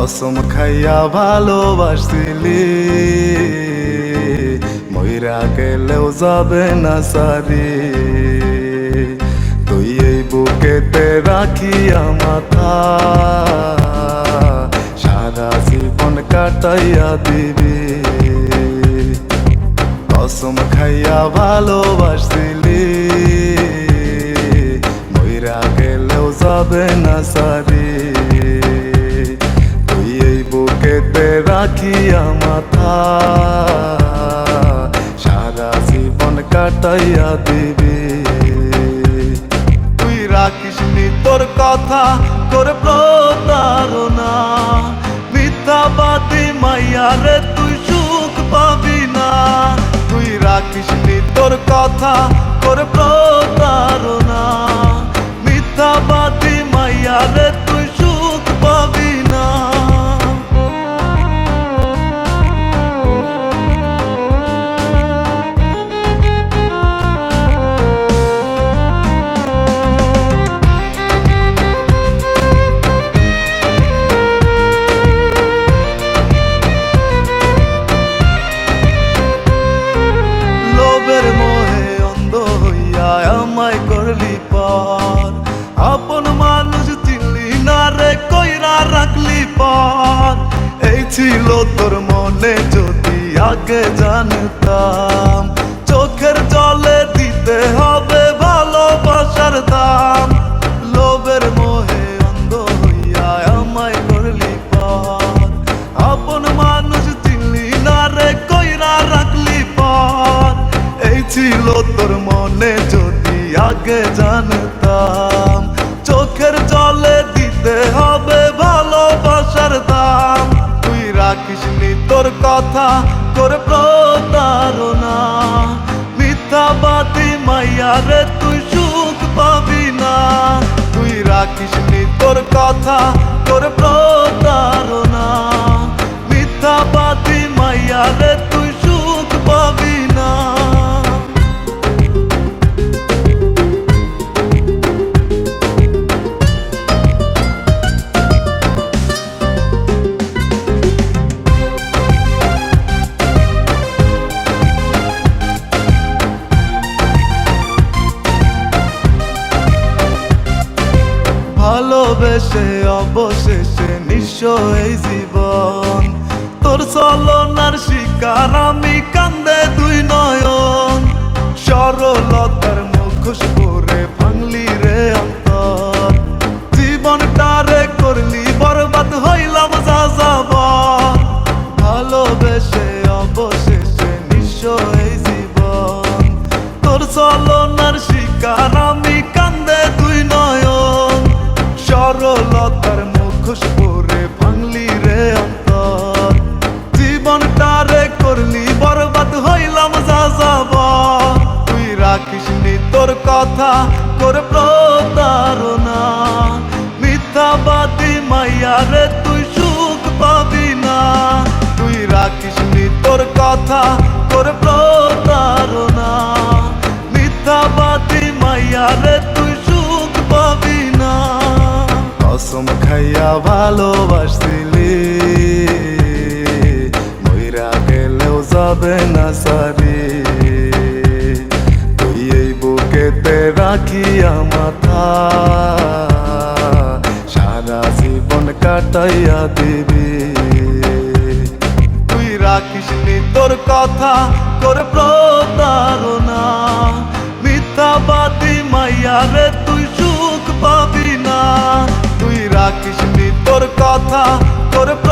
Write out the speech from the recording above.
কসম খাইয়া ভালোবাসিলি। মইরা গেলেও যাবে না সারি। তুই এই বুকেতে রাখিয়া মাথা। সারা জীবন কাটাইয়া দিবি। কসম খাইয়া ভালোবাসিলি। মইরা গেলেও যাবে না সারি। রাখিয়া মাথা। সারা জীবন কাটাইয়া দিবি। তুই রাখিস নি তোর কথা, তোর প্রতারণা। মিথ্যাবাদী মাইয়া রে, তুই সুখ পাবি না। তুই রাখিস নি তোর কথা করে প্রতারণা। মিথ্যাবাদী মাইয়া আগে জানতাম, চোখের জলে দিতে হবে ভালোবাসার দাম। লোভের মোহে অন্ধ হইয়া আমায় করলি পার আপন মানুষ চিনলি না রে, কইরা রাখলি পার এই ছিল তোর মনে যদি আগে জানতাম, চোখের জলে দিতে হবে ভালোবাসার দাম। তুই রাখিস তোর কথা করে প্রতারণা মিথ্যাবাদী মাইয়ারে তুই সুখ পাবি না। তুই রাখিস তোর কথা করে ভালোবেসে, অবশেষে নিঃস্ব এই জীবন। তোর চলনার শিকার আমি, কান্দে দুই নয়ন। সরলতার মুখোশ পরে ভাঙলি রে অন্তর। জীবনটারে করলি, বরবাদ হইলাম যা যাবার ভালোবেসে, অবশেষে নিঃস্ব এই জীবন। তোর চলনার শিকার তোর কথা করে প্রতারণা। মিথ্যাবাদী মাইয়া রে, তুই সুখ পাবি না। তুই রাখিস তোর কথা করে প্রতারণা। মিথ্যাবাদী মাইয়া রে, তুই সুখ পাবি না। কসম খাইয়া ভালোবাসিলি মইরা গেলেও যাবে না সারি। রাখিয়া মাথা সারা জীবন কাটাইয়া দিবি। তুই রাখিস তোর কথা, তোর প্রতারণা। মিথ্যাবাদী মাইয়া রে, তুই সুখ পাবি না। তুই রাখিস তোর কথা প্র